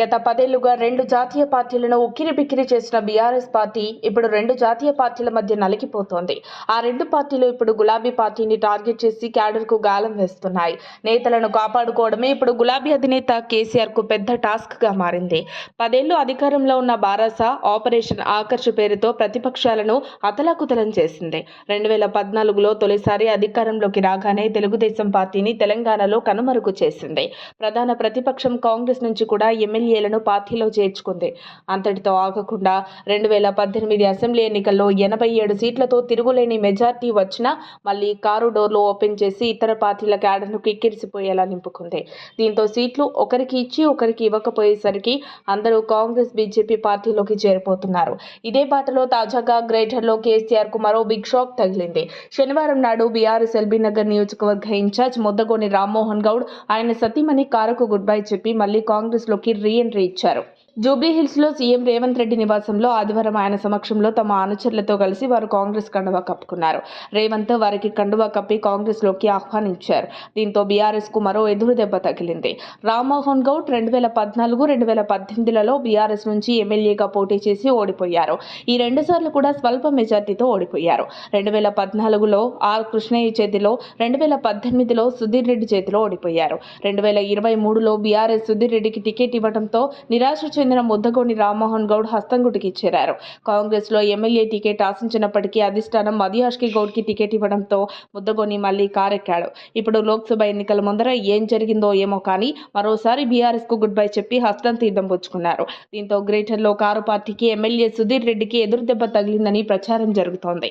గత పదేళ్ళుగా రెండు జాతీయ పార్టీలను ఉక్కిరి బిక్కిరి చేసిన బీఆర్ఎస్ పార్టీ ఇప్పుడు రెండు జాతీయ పార్టీల మధ్య నలిగిపోతోంది. ఆ రెండు పార్టీలు ఇప్పుడు గులాబీ పార్టీని టార్గెట్ చేసి క్యాడర్కు గాలం వేస్తున్నాయి. నేతలను కాపాడుకోవడమే ఇప్పుడు గులాబీ అధినేత కేసీఆర్కు పెద్ద టాస్క్గా మారింది. పదేళ్ళు అధికారంలో ఉన్న బారాస ఆపరేషన్ ఆకర్ష్ పేరుతో ప్రతిపక్షాలను అతలాకుతలం చేసింది. రెండు వేల పద్నాలుగులో తొలిసారి అధికారంలోకి రాగానే తెలుగుదేశం పార్టీని తెలంగాణలో కనుమరుగు చేసింది. ప్రధాన ప్రతిపక్షం కాంగ్రెస్ నుంచి కూడా ఎమ్మెల్యే ఎమ్మెల్యేలను పార్టీలో చేర్చుకుంది. అంతటితో ఆగకుండా రెండు వేల పద్దెనిమిది అసెంబ్లీ ఎన్నికల్లో ఎనభై ఏడు సీట్లతో తిరుగులేని మెజార్టీ వచ్చినా మళ్ళీ కారు డోర్లు ఓపెన్ చేసి ఇతర పార్టీల క్యాడర్ను కిక్కిరిసిపోయేలా నింపుకుంది. దీంతో సీట్లు ఒకరికి ఇచ్చి ఒకరికి ఇవ్వకపోయేసరికి అందరూ కాంగ్రెస్ బీజేపీ పార్టీలోకి చేరిపోతున్నారు. ఇదే బాటలో తాజాగా గ్రేటర్లో కేసీఆర్కు మరో బిగ్ షాక్ తగిలింది. శనివారం నాడు బీఆర్ఎస్ ఎల్బీ నగర్ నియోజకవర్గ ఇన్ఛార్జ్ ముద్దగోని రామ్మోహన్ గౌడ్ ఆయన సతీమణి కారుకు గుడ్ బై చెప్పి మళ్ళీ కాంగ్రెస్లోకి రీ ఎంట్రీ ఇచ్చారు జూబ్లీహిల్స్లో సీఎం రేవంత్ రెడ్డి నివాసంలో ఆదివారం ఆయన సమక్షంలో తమ అనుచరులతో కలిసి వారు కాంగ్రెస్ కండువా కప్పుకున్నారు. రేవంత్ వారికి కండువా కప్పి కాంగ్రెస్లోకి ఆహ్వానించారు. దీంతో బీఆర్ఎస్కు మరో ఎదురు దెబ్బ తగిలింది. రామ్మోహన్ గౌడ్ రెండు వేల పద్నాలుగు రెండు వేల పద్దెనిమిదిలలో బీఆర్ఎస్ నుంచి ఎమ్మెల్యేగా పోటీ చేసి ఓడిపోయారు. ఈ రెండు సార్లు కూడా స్వల్ప మెజార్టీతో ఓడిపోయారు. రెండు వేల పద్నాలుగులో ఆర్ కృష్ణయ్య చేతిలో రెండు వేల పద్దెనిమిదిలో సుధీర్ రెడ్డి చేతిలో ఓడిపోయారు. రెండు వేల ఇరవై మూడులో బీఆర్ఎస్ సుధీర్ రెడ్డికి టికెట్ ఇవ్వడంతో నిరాశ చెందిన ముద్దగోని రామ్మోహన్ గౌడ్ హస్తంగుటికి చేరారు. కాంగ్రెస్లో ఎమ్మెల్యే టికెట్ ఆశించినప్పటికీ అధిష్టానం మదియాష్కి గౌడ్కి టికెట్ ఇవ్వడంతో ముద్దగోని మళ్ళీ కారెక్కాడు. ఇప్పుడు లోక్సభ ఎన్నికల ముందర ఏం జరిగిందో ఏమో కానీ మరోసారి బీఆర్ఎస్కు గుడ్ బై చెప్పి హస్తం తీర్థం పుచ్చుకున్నారు. దీంతో గ్రేటర్లో కారు పార్టీకి ఎమ్మెల్యే సుధీర్ రెడ్డికి ఎదురుదెబ్బ తగిలిందని ప్రచారం జరుగుతోంది.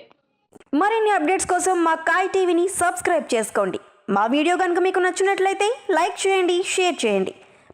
మరిన్ని అప్డేట్స్ కోసం మా కాయ్ టీవీని సబ్స్క్రైబ్ చేసుకోండి. మా వీడియో కనుక మీకు నచ్చినట్లయితే లైక్ చేయండి షేర్ చేయండి.